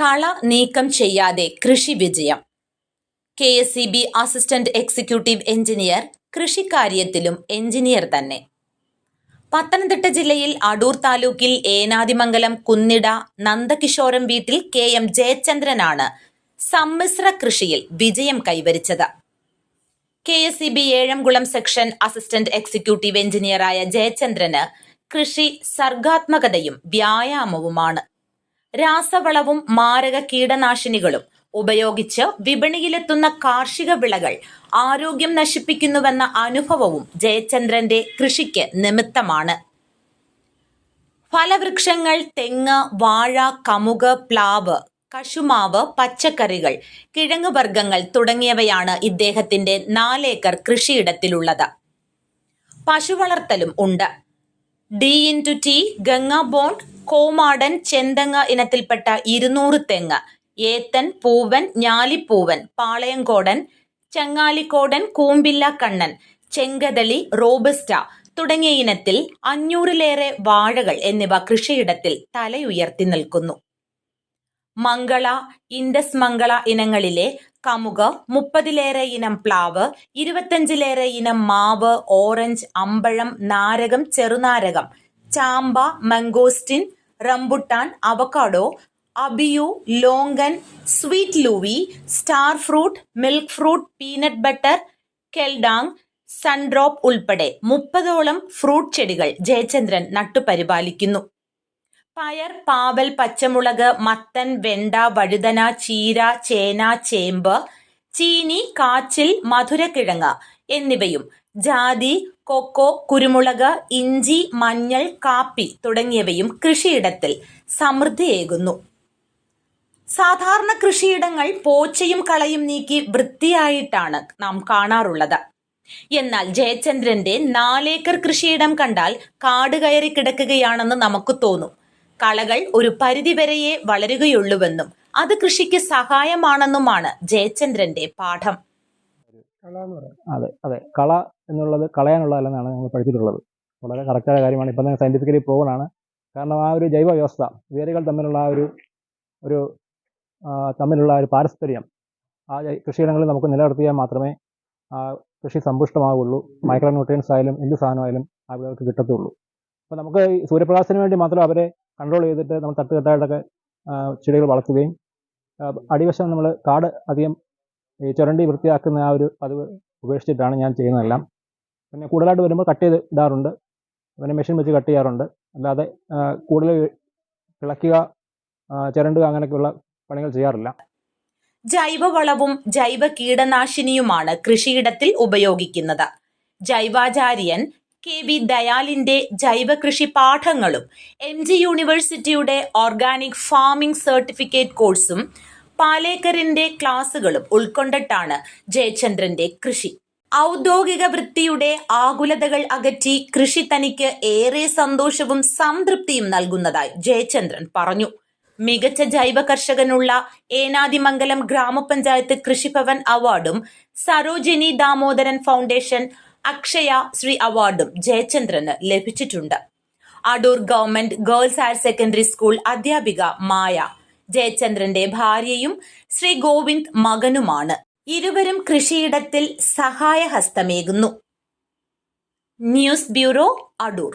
കള നീക്കം ചെയ്യാതെ കൃഷി വിജയം. K S E B assistant executive engineer കൃഷിക്കാര്യത്തിലും engineer തന്നെ. പത്തനംതിട്ട ജില്ലയിൽ അടൂർ താലൂക്കിൽ ഏനാദിമംഗലം കുന്നിട നന്ദകിഷോരം വീട്ടിൽ കെ എം ജയചന്ദ്രനാണ് സമ്മിശ്ര കൃഷിയിൽ വിജയം കൈവരിച്ചത്. K S E B Ezhamkulam section assistant executive എഞ്ചിനീയറായ ജയചന്ദ്രന് കൃഷി സർഗാത്മകതയും വ്യായാമവുമാണ്. രാസവളവും മാരക കീടനാശിനികളും ഉപയോഗിച്ച് വിപണിയിലെത്തുന്ന കാർഷിക വിളകൾ ആരോഗ്യം നശിപ്പിക്കുന്നുവെന്ന അനുഭവവും ജയചന്ദ്രന്റെ കൃഷിക്ക് നിമിത്തമാണ്. ഫലവൃക്ഷങ്ങൾ തെങ്ങ് വാഴ കമുക് പ്ലാവ് കശുമാവ് പച്ചക്കറികൾ കിഴങ്ങുവർഗങ്ങൾ തുടങ്ങിയവയാണ് ഇദ്ദേഹത്തിന്റെ നാലേക്കർ കൃഷിയിടത്തിലുള്ളത്. പശു വളർത്തലും ഉണ്ട്. D into T Ganga bond കോമാടൻ ചെന്തങ്ങ ഇനത്തിൽപ്പെട്ട ഇരുന്നൂറ് തെങ്ങ്. ഏത്തൻ പൂവൻ ഞാലിപ്പൂവൻ പാളയംകോടൻ ചങ്ങാലിക്കോടൻ കൂമ്പില്ല കണ്ണൻ ചെങ്കതളി റോബസ്റ്റ തുടങ്ങിയ ഇനത്തിൽ അഞ്ഞൂറിലേറെ വാഴകൾ എന്നിവ കൃഷിയിടത്തിൽ തലയുയർത്തി നിൽക്കുന്നു. മംഗള ഇൻഡസ് മംഗള ഇനങ്ങളിലെ കമുക് മുപ്പതിലേറെ ഇനം പ്ലാവ് ഇരുപത്തഞ്ചിലേറെ ഇനം മാവ് ഓറഞ്ച് അമ്പഴം നാരകം ചെറുനാരകം. ചാമ്പ mangosteen rambutan avocado abiu longan sweet lovi star fruit milk fruit peanut butter keldang sundrop ഉൾപ്പെടെ മുപ്പതോളം ഫ്രൂട്ട് ചെടികൾ ജയചന്ദ്രൻ നട്ടുപരിപാലിക്കുന്നു പയർ പാവൽ പച്ചമുളക് മത്തൻ വെണ്ട വഴുതന ചീര ചേന ചേമ്പ് ചീനി കാച്ചിൽ മധുരക്കിഴങ്ങ് എന്നിവയും ജാതി കൊക്കോ കുരുമുളക് ഇഞ്ചി മഞ്ഞൾ കാപ്പി തുടങ്ങിയവയും കൃഷിയിടത്തിൽ സമൃദ്ധിയേകുന്നു. സാധാരണ കൃഷിയിടങ്ങൾ പോച്ചയും കളയും നീക്കി വൃത്തിയായിട്ടാണ് നാം കാണാറുള്ളത്. എന്നാൽ ജയചന്ദ്രന്റെ നാലേക്കർ കൃഷിയിടം കണ്ടാൽ കാട് കയറി കിടക്കുകയാണെന്ന് നമുക്ക് തോന്നും. കളകൾ ഒരു പരിധിവരെയേ വളരുകയുള്ളൂവെന്നും അത് കൃഷിക്ക് സഹായമാണെന്നുമാണ് ജയചന്ദ്രന്റെ പാഠം. അതെ അതെ. കള എന്നുള്ളത് കളയാനുള്ളതല്ലെന്നാണ് നമ്മൾ പഠിച്ചിട്ടുള്ളത്. വളരെ കറക്റ്റായ കാര്യമാണ്. ഇപ്പം തന്നെ സയന്റിഫിക്കലി പോകണാണ് കാരണം ആ ഒരു ജൈവ വ്യവസ്ഥ വേരുകൾ തമ്മിലുള്ള ആ ഒരു ഒരു തമ്മിലുള്ള ഒരു പാരസ്പര്യം ആ കൃഷിയിടങ്ങളിൽ നമുക്ക് നിലനിർത്തിയാൽ മാത്രമേ ആ കൃഷി സമ്പുഷ്ടമാവുള്ളൂ. മൈക്രോ ന്യൂട്രിയൻസ് ആയാലും എന്ത് സാധനമായാലും വിളകൾക്ക് കിട്ടത്തുള്ളൂ. അപ്പോൾ നമുക്ക് സൂര്യപ്രകാശത്തിന് വേണ്ടി മാത്രം അവരെ കൺട്രോൾ ചെയ്തിട്ട് നമ്മൾ തട്ടുകെട്ടായിട്ടൊക്കെ ചെടികൾ വളർത്തുകയും അടിവശം നമ്മൾ കാട് അധികം ഈ ചുരണ്ടി വൃത്തിയാക്കുന്ന ആ ഒരു പതിവ് ഉപേക്ഷിച്ചിട്ടാണ് ഞാൻ ചെയ്യുന്നതെല്ലാം. പിന്നെ കൂടുതലായിട്ട് വരുമ്പോൾ കട്ട് ചെയ്ത് ഇടാറുണ്ട്. പിന്നെ മെഷീൻ വെച്ച് കട്ട് ചെയ്യാറുണ്ട്. അല്ലാതെ കൂടുതൽ കിളക്കുക ചിരണ്ടുക അങ്ങനെയൊക്കെയുള്ള പണികൾ ചെയ്യാറില്ല. ജൈവവളവും ജൈവ കീടനാശിനിയുമാണ് കൃഷിയിടത്തിൽ ഉപയോഗിക്കുന്നത്. ജൈവാചാര്യൻ കെ വി ദയാലിന്റെ ജൈവ കൃഷി പാഠങ്ങളും എം ജി യൂണിവേഴ്സിറ്റിയുടെ ഓർഗാനിക് ഫാമിംഗ് സർട്ടിഫിക്കറ്റ് കോഴ്സും പാലേക്കറിന്റെ ക്ലാസുകളും ഉൾക്കൊണ്ടിട്ടാണ് ജയചന്ദ്രന്റെ കൃഷി. ഔദ്യോഗിക വൃത്തിയുടെ ആകുലതകൾ അകറ്റി കൃഷി തനിക്ക് ഏറെ സന്തോഷവും സംതൃപ്തിയും നൽകുന്നതായി ജയചന്ദ്രൻ പറഞ്ഞു. മികച്ച ജൈവ കർഷകനുള്ള ഏനാദിമംഗലം ഗ്രാമപഞ്ചായത്ത് കൃഷിഭവൻ അവാർഡും സരോജിനി ദാമോദരൻ ഫൗണ്ടേഷൻ അക്ഷയ ശ്രീ അവാർഡും ജയചന്ദ്രന് ലഭിച്ചിട്ടുണ്ട്. Adoor government girls higher secondary school അധ്യാപിക മായ ജയചന്ദ്രന്റെ ഭാര്യയും ശ്രീ ഗോവിന്ദ് മകനുമാണ്. ഇരുവരും കൃഷിയിടത്തിൽ സഹായഹസ്തമേകുന്നു. News bureau Adoor.